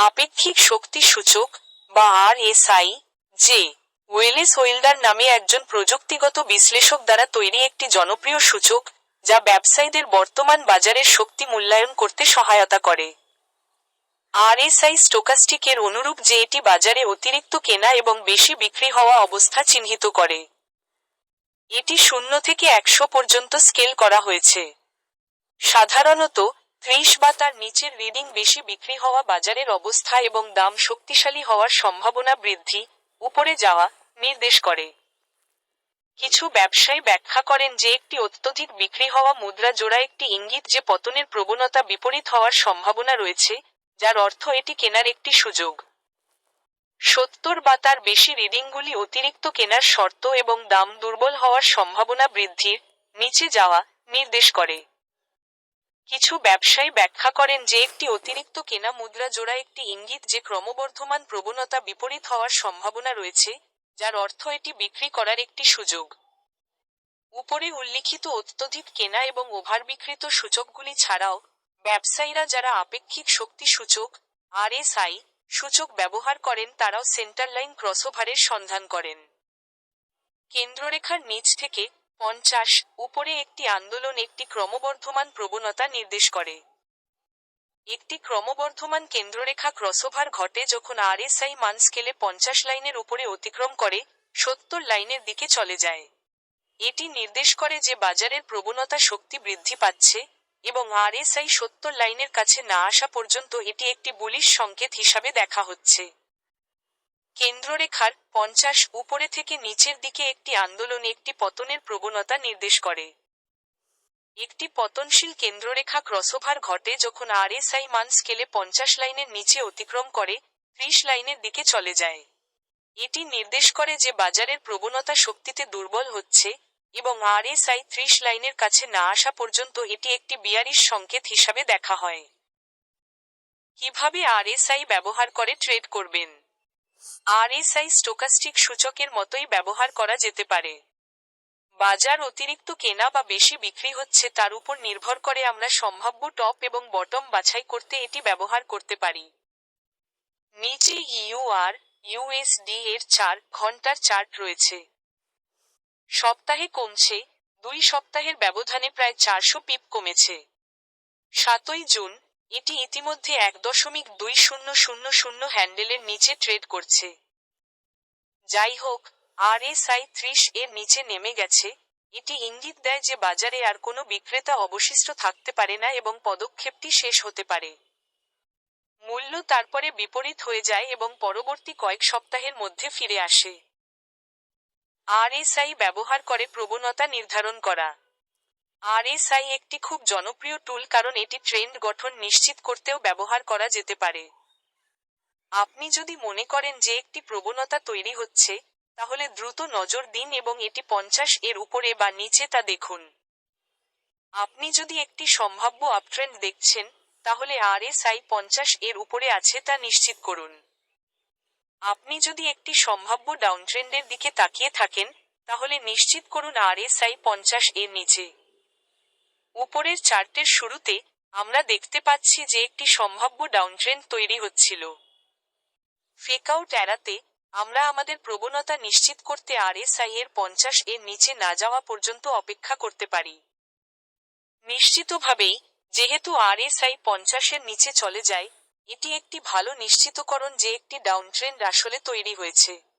আপেক্ষিক শক্তি সূচক বা আর এস আই যে ওয়েলেস ওয়েল্ডার নামে একজন প্রযুক্তিগত বিশ্লেষক দ্বারা তৈরি একটি জনপ্রিয় সূচক যা ব্যবসায়ীদের বর্তমান বাজারের শক্তি মূল্যায়ন করতে সহায়তা করে। আর আরএসআই স্টোকাস্টিক এর অনুরূপ যে এটি বাজারে অতিরিক্ত কেনা এবং বেশি বিক্রি হওয়া অবস্থা চিহ্নিত করে। এটি শূন্য থেকে একশো পর্যন্ত স্কেল করা হয়েছে। সাধারণত ত্রিশ বা তার নিচের রিডিং বেশি বিক্রি হওয়া, বাজারের অবস্থা এবং দাম শক্তিশালী হওয়ার সম্ভাবনা বৃদ্ধি, উপরে যাওয়া নির্দেশ করে। কিছু ব্যবসায়ী ব্যাখ্যা করেন যে, একটি অত্যধিক বিক্রি হওয়া মুদ্রা জোড়া একটি ইঙ্গিত যে, পতনের প্রবণতা বিপরীত হওয়ার সম্ভাবনা রয়েছে, যার অর্থ এটি কেনার একটি সুযোগ। সত্তর বা তার বেশি রিডিংগুলি অতিরিক্ত কেনার শর্ত এবং দাম দুর্বল হওয়ার সম্ভাবনা বৃদ্ধির নিচে যাওয়া নির্দেশ করে। কিছু ব্যবসায়ী ব্যাখ্যা করেন যে একটি অতিরিক্ত কেনা মুদ্রা জোড়া একটি ইঙ্গিত যে ক্রমবর্ধমান প্রবণতা বিপরীত হওয়ার সম্ভাবনা রয়েছে, যার অর্থ এটি বিক্রি করার একটি সুযোগ। উপরে উল্লিখিত অত্যধিক কেনা এবং ওভারবিক্রিত সূচকগুলি ছাড়াও, ব্যবসায়ীরা যারা আপেক্ষিক শক্তি সূচক, আরএসআই সূচক ব্যবহার করেন তারাও সেন্টার সেন্টারলাইন ক্রসওভারের সন্ধান করেন। কেন্দ্ররেখার নিচ থেকে পঞ্চাশ, উপরে একটি আন্দোলন একটি ক্রমবর্ধমান প্রবণতা নির্দেশ করে। একটি ক্রমবর্ধমান কেন্দ্ররেখা ক্রসওভার ঘটে যখন আরএসআই মান স্কেলে পঞ্চাশ লাইনের উপরে অতিক্রম করে, সত্তর লাইনের দিকে চলে যায়। এটি নির্দেশ করে যে বাজারের প্রবণতা শক্তি বৃদ্ধি পাচ্ছে এবং আরএসআই সত্তর লাইনের কাছে না আসা পর্যন্ত এটি একটি বুলিশ সংকেত হিসাবে দেখা হচ্ছে। কেন্দ্ররেখার পঞ্চাশ উপরে থেকে নিচের দিকে একটি আন্দোলন একটি পতনের প্রবণতা নির্দেশ করে। একটি পতনশীল কেন্দ্ররেখা ক্রসওভার ঘটে যখন আরএসআই মান স্কেলে পঞ্চাশ লাইনের নিচে অতিক্রম করে ত্রিশ লাইনের দিকে চলে যায়। এটি নির্দেশ করে যে বাজারের প্রবণতা শক্তিতে দুর্বল হচ্ছে এবং আরএসআই ত্রিশ লাইনের কাছে না আসা পর্যন্ত এটি একটি বিয়ারিশ সংকেত হিসাবে দেখা হয়। কীভাবে আরএসআই ব্যবহার করে ট্রেড করবেন? আরএসআই স্টোকাস্টিক সূচকের মতোই ব্যবহার করা যেতে পারে। বাজার অতিরিক্ত কেনা বা বেশি বিক্রি হচ্ছে তার উপর নির্ভর করে আমরা সম্ভাব্য টপ এবং বটম বাছাই করতে এটি ব্যবহার করতে পারি। নিচে ইউআর, ইউএসডি এর চার ঘণ্টার চার্ট রয়েছে। সপ্তাহে কমছে, দুই সপ্তাহের ব্যবধানে প্রায় চারশো পিপ কমেছে। সাতই জুন এটি ইতিমধ্যে এক দশমিক দুই শূন্য শূন্য শূন্য হ্যান্ডেলের নিচে ট্রেড করছে। যাই হোক, আর এস আই ত্রিশ এর নিচে নেমে গেছে। এটি ইঙ্গিত দেয় যে বাজারে আর কোনো বিক্রেতা অবশিষ্ট থাকতে পারে না এবং পদক্ষেপটি শেষ হতে পারে। মূল্য তারপরে বিপরীত হয়ে যায় এবং পরবর্তী কয়েক সপ্তাহের মধ্যে ফিরে আসে। আরএসআই ব্যবহার করে প্রবণতা নির্ধারণ করা। আরএসআই একটি খুব জনপ্রিয় টুল কারণ এটি ট্রেন্ড গঠন নিশ্চিত করতেও ব্যবহার করা যেতে পারে। আপনি যদি মনে করেন যে একটি প্রবণতা তৈরি হচ্ছে, তাহলে দ্রুত নজর দিন এবং এটি পঞ্চাশ এর উপরে বা নিচে তা দেখুন। আপনি যদি একটি সম্ভাব্য আপট্রেন্ড দেখছেন, তাহলে আরএসআই পঞ্চাশ এর উপরে আছে তা নিশ্চিত করুন। আপনি যদি একটি সম্ভাব্য ডাউনট্রেন্ডের দিকে তাকিয়ে থাকেন, তাহলে নিশ্চিত করুন আরএসআই পঞ্চাশ এর নিচে। উপরের চার্টের শুরুতে আমরা দেখতে পাচ্ছি যে একটি সম্ভাব্য ডাউন ডাউনট্রেন্ড তৈরি হচ্ছিল। ফেকআউট এড়াতে আমরা আমাদের প্রবণতা নিশ্চিত করতে আর আরএসআই এর পঞ্চাশ এর নিচে না যাওয়া পর্যন্ত অপেক্ষা করতে পারি। নিশ্চিতভাবেই, যেহেতু আরএসআই পঞ্চাশের নিচে চলে যায়, এটি একটি ভালো নিশ্চিতকরণ যে একটি ডাউনট্রেন্ড আসলে তৈরি হয়েছে।